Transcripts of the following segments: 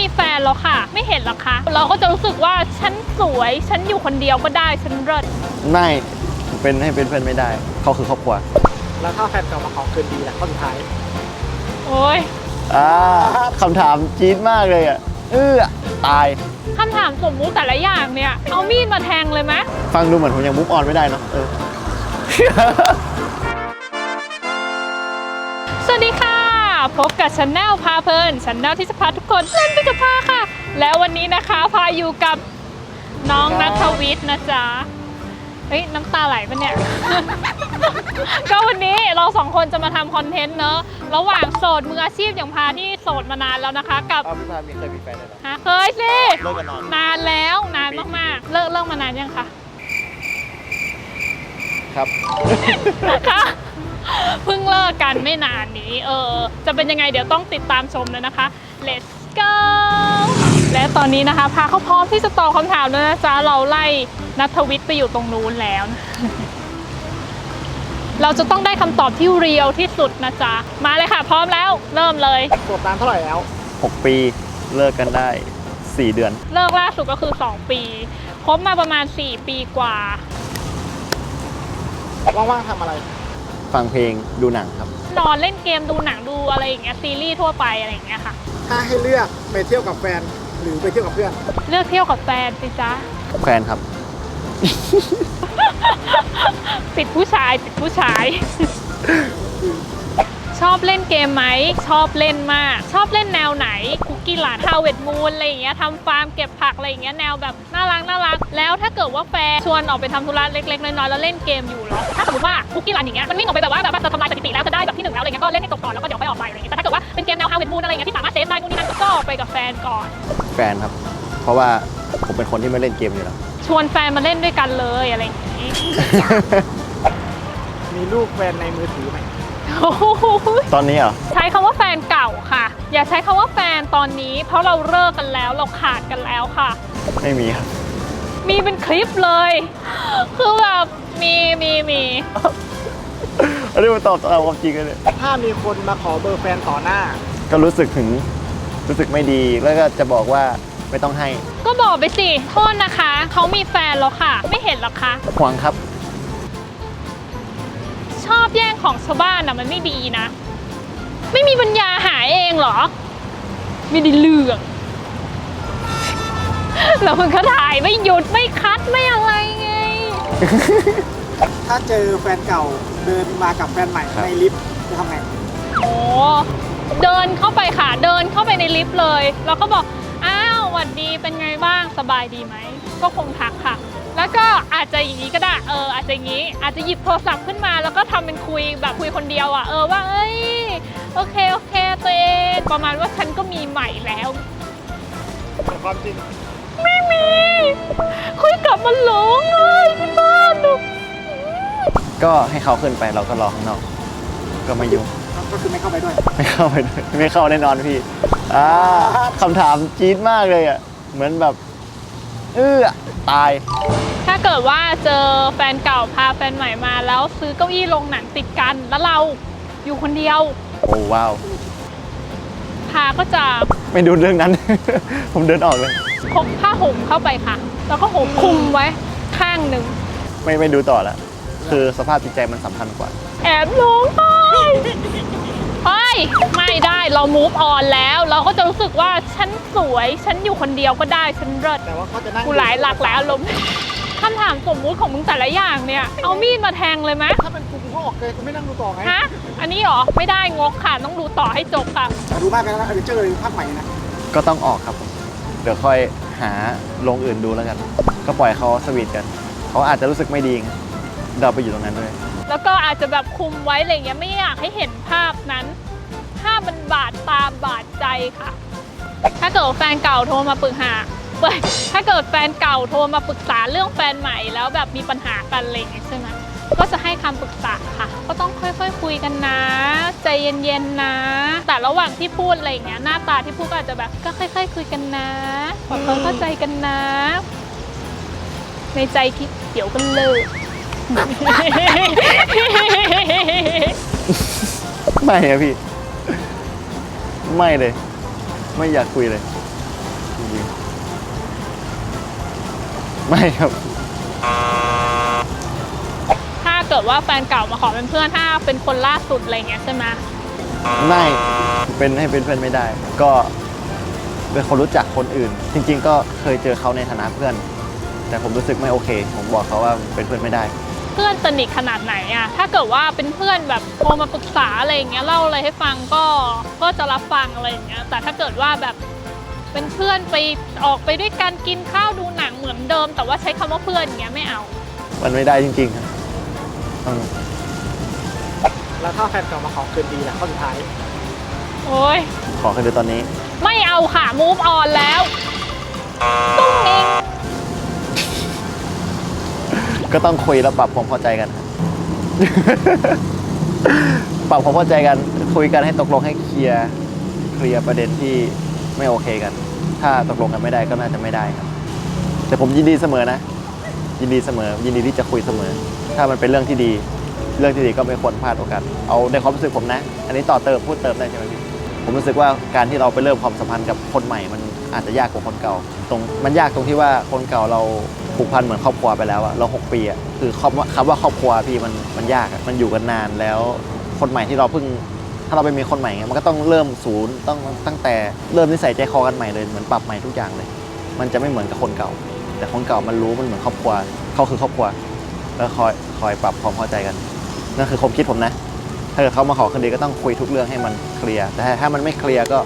มีแฟนแล้วค่ะ ไม่เห็นเหรอคะเราก็จะรู้สึกว่าฉันสวย ฉันอยู่คนเดียวก็ได้ฉันเลิศไม่เป็นให้เป็นเพื่อนไม่ได้ เขาคือครอบครัว แล้วถ้าแฟนเก่ามาขอคืนดีล่ะข้อสุดท้ายโอ้ยอ่าคำถามจี๊ดมากเลยอะเออตายคำถามสมมุติแต่ละอย่างเนี่ย เอามีดมาแทงเลยไหมฟังดูเหมือนผมยังมุกออนไม่ได้เนาะเออสวัสดีค่ะ พบกับช n แนลพาเพลินช n แนลที่จะพาทุกคนเล่นไปกับพาค่ะ แล้ววันนี้นะคะพาอยู่กับน้องนัทวิทย์นะจ๊ะเฮ้ยน้ำตาไหลปะเนี่ย ก็วันนี้เราสองคนจะมาทำคอนเทนต์เนอะระหว่างโสดมืออาชีพอย่างพาที่โสดมานานแล้วนะคะกับเอาพี่พามีเคยมีแฟนเลยเหรอ หาเคยสิเลิกกันนาน นานแล้วนานมากๆ เลิกเลิกมานานยังคะ ครับ ค่ะ เพิ่งเลิกกันไม่นานนี้ เออ จะเป็นยังไงเดี๋ยวต้องติดตามชมเลยนะคะ let's go และตอนนี้นะคะ พาเขาพร้อมที่จะตอบคำถามแล้วนะจ๊ะ เราไล่นัทวิทย์ไปอยู่ตรงนู้นแล้วนะเราจะต้องได้คำตอบที่เรียวที่สุดนะจ๊ะ มาเลยค่ะ พร้อมแล้ว เริ่มเลย โสดนานเท่าไหร่แล้ว 6 ปีเลิกกันได้ 4 เดือน เลิกล่าสุดก็คือ 2 ปี คบมาประมาณ 4 ปีกว่า ว่างๆทำอะไร ฟังเพลงดูหนังครับ นอนเล่นเกมดูหนังดูอะไรอย่างเงี้ยซีรีส์ทั่วไปอะไรอย่างเงี้ยค่ะ ถ้าให้เลือกไปเที่ยวกับแฟนหรือไปเที่ยวกับเพื่อน เลือกเที่ยวกับแฟนสิจ๊ะ แฟนครับ ติดผู้ชายติดผู้ชาย ชอบเล่นเกมไหม ชอบเล่นมาก ชอบเล่นแนวไหน คุกกี้หลานฮาวเวิร์ดมูนอะไรอย่างเงี้ยทำฟาร์มเก็บผักอะไรอย่างเงี้ยแนวแบบน่ารักน่ารัก แล้วถ้าเกิดว่าแฟนชวนออกไปทำธุระเล็กๆน้อยๆแล้วเล่นเกมอยู่เหรอถ้าสมมติว่าคุกกี้หลานอย่างเงี้ยมันวิ่งออกไปแบบว่าแบบว่าจะทำลายสถิติแล้วจะได้แบบที่หนึ่งแล้วอะไรเงี้ยก็เล่นให้จบก่อนแล้วก็เดี๋ยวค่อยออกไปอะไรเงี้ยแต่ถ้าเกิดว่าเป็นเกมแนวฮาวเวิร์ดมูนอะไรเงี้ยที่สามารถเซฟได้นู่นนี่นั่นก็ออกไปกับแฟนก่อน แฟนครับ เพราะว่าผมเป็นคนที่ไม่เล่นเกมอยู่แล้ว ชวนแฟนมาเล่นด้วยกันเลยอะไรอย่างงี้ มีรูปแฟนในมือถือไหม โอ้โหตอนนี้เหรอ ใช้คำว่าแฟนเก่าค่ะ อย่าใช้คำว่าแฟนตอนนี้ เพราะเราเลิกกันแล้วเราขาดกันแล้วค่ะ ไม่มีครับ มีเป็นคลิปเลย คือแบบมีมีมีอันนี้มาตอบตามความจริงกันเลย ถ้ามีคนมาขอเบอร์แฟนต่อหน้า ก็รู้สึกถึงรู้สึกไม่ดีแล้วก็จะบอกว่าไม่ต้องให้ก็บอกไปสิโทษนะคะ เขามีแฟนแล้วค่ะ ไม่เห็นเหรอคะ ห่วงครับช อบแย่งของชาวบ้านอะมันไม่ดีนะ ไม่มีปัญญาหาเองเหรอ ไม่ได้เรื่องแล้วมันก็ถ่ายไม่หยุดไม่คัดไม่อะไรไง ถ้าเจอแฟนเก่าเดินมากับแฟนใหม่ครับในลิฟต์จะทำไงโอ้เดินเข้าไปค่ะ เดินเข้าไปในลิฟต์เลย แล้วก็บอก อ้าวหวัดดีเป็นไงบ้างสบายดีไหม ก็คงทักค่ะ แล้วก็อาจจะอย่างนี้ก็ได้เอออาจจะอย่างนี้ อาจจะหยิบโทรศัพท์ขึ้นมาแล้วก็ทำเป็นคุยแบบคุยคนเดียวอะเออว่าเอ้ยโอเคโอเคตัวเองประมาณว่าฉันก็มีใหม่แล้วแต่ความจริงไม่มี คุยกลับมาหลงเลยที่บ้านหนูก็ให้เขาขึ้นไปเราก็รอข้างนอก ก็ไม่ยุ่งก็คือไม่เข้าไปด้วย ไม่เข้าไปด้วยไม่เข้าแน่นอนพี่อ่าคำถามจี๊ดมากเลยอะเหมือนแบบ เออตาย ถ้าเกิดว่าเจอแฟนเก่าพาแฟนใหม่มาแล้วซื้อเก้าอี้ลงหนังติดกันแล้วเราอยู่คนเดียว โอ้ว้าว พาก็จะไม่ดูเรื่องนั้น ผมเดินออกเลย พกผ้าห่มเข้าไปค่ะ แล้วก็ห่มคลุมไว้ข้างหนึ่ง ไม่ไม่ดูต่อแล้ว คือสภาพจิตใจมันสำคัญกว่า แอบร้องไห้ เฮ้ย ไม่ได้เรา move on แล้ว เราก็จะรู้สึกว่าฉันสวย ฉันอยู่คนเดียวก็ได้ฉันเลิศแต่ว่าเขาจะนั่งกูหลายหลากหลายอารมณ์คำถามสมมุติของมึงแต่ละอย่างเนี่ย เอามีดมาแทงเลยไหมถ้าเป็นกูกูก็ออกเลยกูไม่นั่งดูต่อไงฮะอันนี้เหรอไม่ได้งกค่ะต้องดูต่อให้จบค่ะแต่ดูมากไปแล้วนะอเวนเจอร์เลยภาคใหม่นะก็ต้องออกครับผมเดี๋ยวค่อยหาลงอื่นดูแล้วกัน ก็ปล่อยเขาสวีทกันเขาอาจจะรู้สึกไม่ดีไงเราไปอยู่ตรงนั้นด้วย แล้วก็อาจจะแบบคุมไว้อะไรเงี้ยไม่อยากให้เห็นภาพนั้นภาพ มันบาดตาบาดใจค่ะ ถ้าเกิดแฟนเก่าโทรมาปรึกหาเว้ยถ้าเกิดแฟนเก่าโทรมาปรึกษาเรื่องแฟนใหม่แล้วแบบมีปัญหากันอะไรอย่างเงี้ยใช่ไหมก็จะให้คำปรึกษาค่ะ ก็ต้องค่อยๆคุยกันนะ ใจเย็นๆนะ แต่ระหว่างที่พูดอะไรอย่างเงี้ยหน้าตาที่พูดก็อาจจะแบบ ก็ค่อย ๆ คุยกันนะขอความเข้าใจกันนะ ในใจคิดเดี๋ยวกันเลยไม่อะพี่ ไม่เลย ไม่อยากคุยเลยจริงๆไม่ครับ ถ้าเกิดว่าแฟนเก่ามาขอเป็นเพื่อนถ้าเป็นคนล่าสุดอะไรเงี้ยใช่ไหมไม่เป็นให้เป็นเพื่อนไม่ได้ ก็เป็นคนรู้จักคนอื่น จริง ๆ ก็เคยเจอเขาในฐานะเพื่อน แต่ผมรู้สึกไม่โอเค ผมบอกเขาว่าเป็นเพื่อนไม่ได้ เพื่อนสนิทขนาดไหนอะถ้าเกิดว่าเป็นเพื่อนแบบโทรมาปรึกษาอะไรอย่างเงี้ยเล่าอะไรให้ฟังก็ก็จะรับฟังอะไรอย่างเงี้ยแต่ถ้าเกิดว่าแบบเป็นเพื่อนไปออกไปด้วยกันกินข้าวดูหนังเหมือนเดิม แต่ว่าใช้คำว่าเพื่อนอย่างเงี้ยไม่เอา มันไม่ได้จริงๆครับต้องแล้วถ้าแฟนเก่ามาขอคืนดีล่ะข้อสุดท้ายโอ้ยขอคืนดีตอนนี้ ไม่เอาค่ะ move on แล้วตุ้งเอง ก็ต้องคุยแล้วปรับความเข้าใจกัน ปรับความเข้าใจกัน คุยกันให้ตกลงให้เคลียร์เคลียร์ประเด็นที่ไม่โอเคกัน ถ้าตกลงกันไม่ได้ก็น่าจะไม่ได้ครับ แต่ผมยินดีเสมอนะ ยินดีเสมอ ยินดีที่จะคุยเสมอ ถ้ามันเป็นเรื่องที่ดี เรื่องที่ดีก็ไม่ควรพลาดโอกาสเอาในความรู้สึกผมนะ อันนี้ต่อเติมพูดเติมได้ใช่ไหมพี่ผมรู้สึกว่าการที่เราไปเริ่มความสัมพันธ์กับคนใหม่มันอาจจะยากกว่าคนเก่า ตรงมันยากตรงที่ว่าคนเก่าเรา ผูกพันเหมือนครอบครัวไปแล้วอะเราหกปีอะคือคำว่าคำว่าครอบครัวพี่มันมันยากอะมันอยู่กันนานแล้วคนใหม่ที่เราเพิ่ง ถ้าเราไปมีคนใหม่เงี้ยมันก็ต้องเริ่มศูนย์ต้องตั้งแต่เริ่มนิสัยใจคอกันใหม่เลยเหมือนปรับใหม่ทุกอย่างเลย มันจะไม่เหมือนกับคนเก่า แต่คนเก่ามันรู้มันเหมือนครอบครัวเขาคือครอบครัวแล้วคอยคอยปรับความเข้าใจกันนั่นคือความคิดผมนะถ้าเกิดเขามาขอคืนดีก็ต้องคุยทุกเรื่องให้มันเคลียร์แต่ถ้ามันไม่เคลียร์ก็ อ่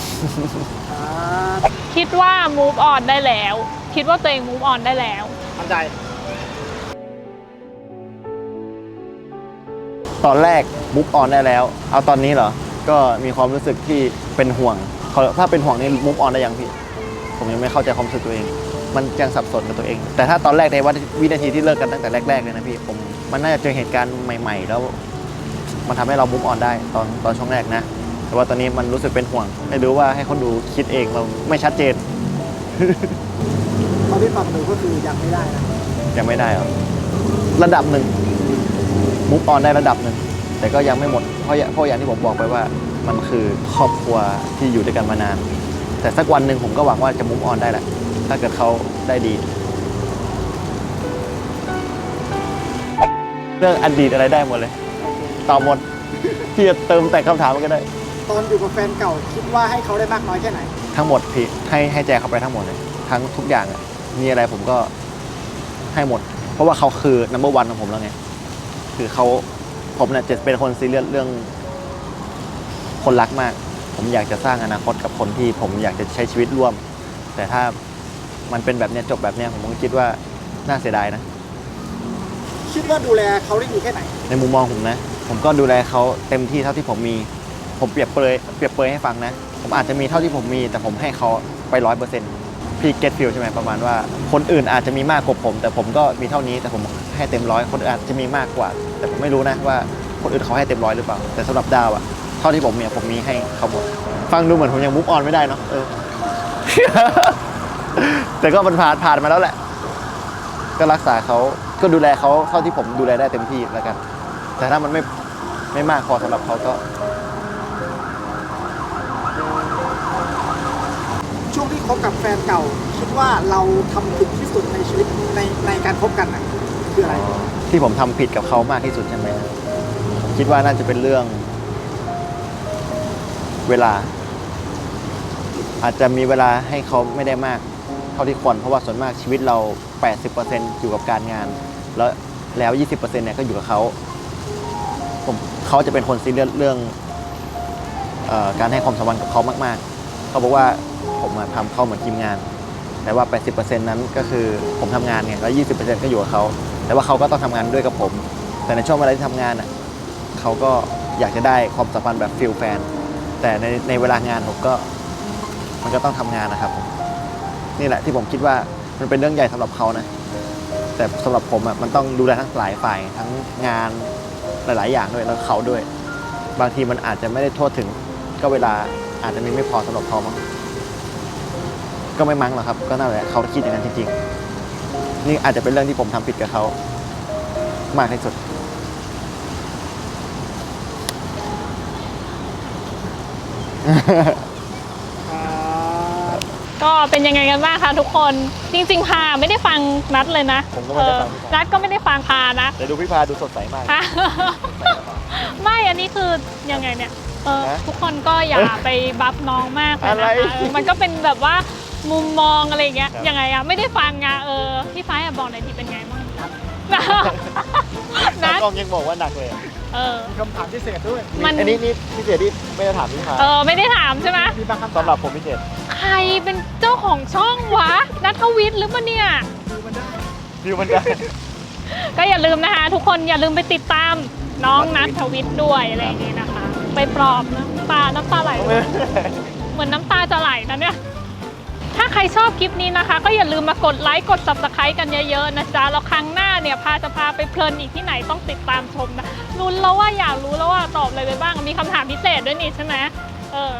า คิดว่า move on ได้แล้ว คิดว่าตัวเอง move on ได้แล้ว มั่นใจตอนแรกมุกออนได้แล้ว เอาตอนนี้เหรอ ก็มีความรู้สึกที่เป็นห่วงเขาถ้าเป็นห่วงนี่มุกออนได้ยังพี่ ผมยังไม่เข้าใจความรู้สึกตัวเอง มันยังสับสนกับตัวเอง แต่ถ้าตอนแรกในวันวินาทีที่เลิกกันตั้งแต่แรกๆเลยนะพี่ ผมมันน่าจะเจอเหตุการณ์ใหม่ ๆ แล้ว มันทำให้เรามุกออนได้ตอนตอนช่วงแรกนะ แต่ว่าตอนนี้มันรู้สึกเป็นห่วง ไม่รู้ว่าให้คนดูคิดเองเราไม่ชัดเจนตอนที่ฟังดูก็คือยังไม่ได้นะยังไม่ได้หรอระดับหนึ่งมุกออนได้ระดับหนึ่งแต่ก็ยังไม่หมดเพราะอย่าเพราะอย่างที่ผมบอกไปว่า มันคือครอบครัวที่อยู่ด้วยกันมานาน แต่สักวันหนึ่งผมก็หวังว่าจะมุกออนได้แหละ ถ้าเกิดเขาได้ดี เรื่องอดีตอะไรได้หมดเลยตอบหมดที่จะเติมแต่คำถามมันก็ได้ ตอนอยู่กับแฟนเก่า คิดว่าให้เขาได้มากน้อยแค่ไหน ทั้งหมดพี่ให้ให้แจกเขาไปทั้งหมดเลยทั้งทุกอย่างอะมีอะไรผมก็ให้หมด เพราะว่าเขาคือ number one ของผมแล้วไง คือเขาผมเนี่ยจะเป็นคนซีเรียสเรื่อง คนรักมาก ผมอยากจะสร้างอนาคตกับคนที่ ผมอยากจะใช้ชีวิตร่วม แต่ถ้ามันเป็นแบบเนี้ยจบแบบเนี้ยผมก็คิดว่าน่าเสียดายนะ คิดว่าดูแลเขาได้ดีแค่ไหน ในมุมมองผมนะ ผมก็ดูแลเขาเต็มที่เท่าที่ผมมี ผมเปรียบเปรยเปรียบเปรยให้ฟังนะ ผมอาจจะมีเท่าที่ผมมี แต่ผมให้เขาไปร้อยเปอร์เซ็นต์พี่เก็ตฟิลใช่ไหมประมาณว่า คนอื่นอาจจะมีมากกว่าผม แต่ผมก็มีเท่านี้แต่ผมให้เต็มร้อยคนอื่นอาจจะมีมากกว่า แต่ผมไม่รู้นะว่าคนอื่นเขาให้เต็มร้อยหรือเปล่า แต่สำหรับดาวอะเท่าที่ผมมีผมมีให้เขาหมดฟังดูเหมือนผมยังมุกออนไม่ได้เนาะเออ แต่ก็มันผ่านผ่านมาแล้วแหละ ก็รักษาเขาก็ดูแลเขาเท่าที่ผมดูแลได้เต็มที่แล้วกัน แต่ถ้ามันไม่ไม่มากพอสำหรับเขาก็ ช่วงที่ คบกับแฟนเก่า คิดว่าเราทำผิดที่สุดในชีวิตในในการคบกันน่ะคืออะไร ที่ผมทำผิดกับเขามากที่สุดใช่ไหมผมคิดว่าน่าจะเป็นเรื่อง เวลา อาจจะมีเวลาให้เขาไม่ได้มาก เท่าที่ควรเพราะว่าส่วนมากชีวิตเรา 80%อยู่กับการงาน แล้วแล้ว 20%เนี่ยก็อยู่กับเขาผมเขาจะเป็นคนซีเรียสเรื่องเออการให้ความสำคัญกับเขามาก ๆ เขาบอกว่า ผมอะทำเขาเหมือนทีมงาน แต่ว่า 80%นั้นก็คือผมทำงานไงแล้ว 20%ก็อยู่กับเขาแต่ว่าเขาก็ต้องทำงานด้วยกับผม แต่ในช่วงเวลาที่ทำงานอะเขาก็อยากจะได้ความสัมพันธ์แบบฟิลแฟน แต่ในในเวลางานผมก็มันก็ต้องทำงานนะครับ นี่แหละที่ผมคิดว่ามันเป็นเรื่องใหญ่สำหรับเขานะแต่สำหรับผมอะมันต้องดูแลทั้งหลายฝ่ายทั้งงานหลาย ๆ อย่างด้วยแล้วเขาด้วย บางทีมันอาจจะไม่ได้โทษถึงก็เวลาอาจจะมีไม่พอสำหรับเขามั้ง ก็ไม่มั้งหรอกครับ ก็นั่นแหละเขาคิดอย่างนั้นจริงๆ นี่อาจจะเป็นเรื่องที่ผมทำผิดกับเขา มากที่สุดครับก็เป็นยังไงกันบ้างคะทุกคน จริงๆพาไม่ได้ฟังนัดเลยนะผมก็ไม่ได้ฟัง เออนัดก็ไม่ได้ฟังพานะ แต่ดูพี่พาดูสดใสมากฮะไม่อันนี้คือยังไงเนี่ยเออนะทุกคนก็อย่าไปบัฟน้องมากเลยอะไร นะคะเออมันก็เป็นแบบว่า มุมมองอะไรอย่างเงี้ย ครับ ยังไงอะไม่ได้ฟังอะเออ พี่ฟ้าอะบอกหน่อยทีเป็นไงบ้างตานัดกล้องยังบอกว่าหนักเลยอะเออ มีคำถามพิเศษด้วย มัน อันนี้นี่พิเศษที่ไม่ได้ถามพี่พาเออ ไม่ได้ถามใช่ไหม มีบางคำถามสำหรับผมพิเศษใครเป็นเจ้าของช่องวะ นัทวิทย์หรือเปล่าเนี่ยคือมันได้ วิวมันได้ ก็อย่าลืมนะคะ ทุกคนอย่าลืมไปติดตามน้องนัทวิทย์ด้วยอะไรอย่างงี้นะคะ ไปปลอบน้ำตา น้ำตาไหล เหมือนน้ำตาจะไหลนะเนี่ย ถ้าใครชอบคลิปนี้นะคะ ก็อย่าลืมมากดไลค์กด subscribe กันเยอะๆนะจ๊ะแล้วครั้งหน้าเนี่ยพาจะพาไปเพลินอีกที่ไหนต้องติดตามชมนะลุ้นแล้วว่าอยากรู้แล้วว่าตอบอะไรไปบ้างมีคำถามพิเศษด้วยนี่ใช่ไหมเออ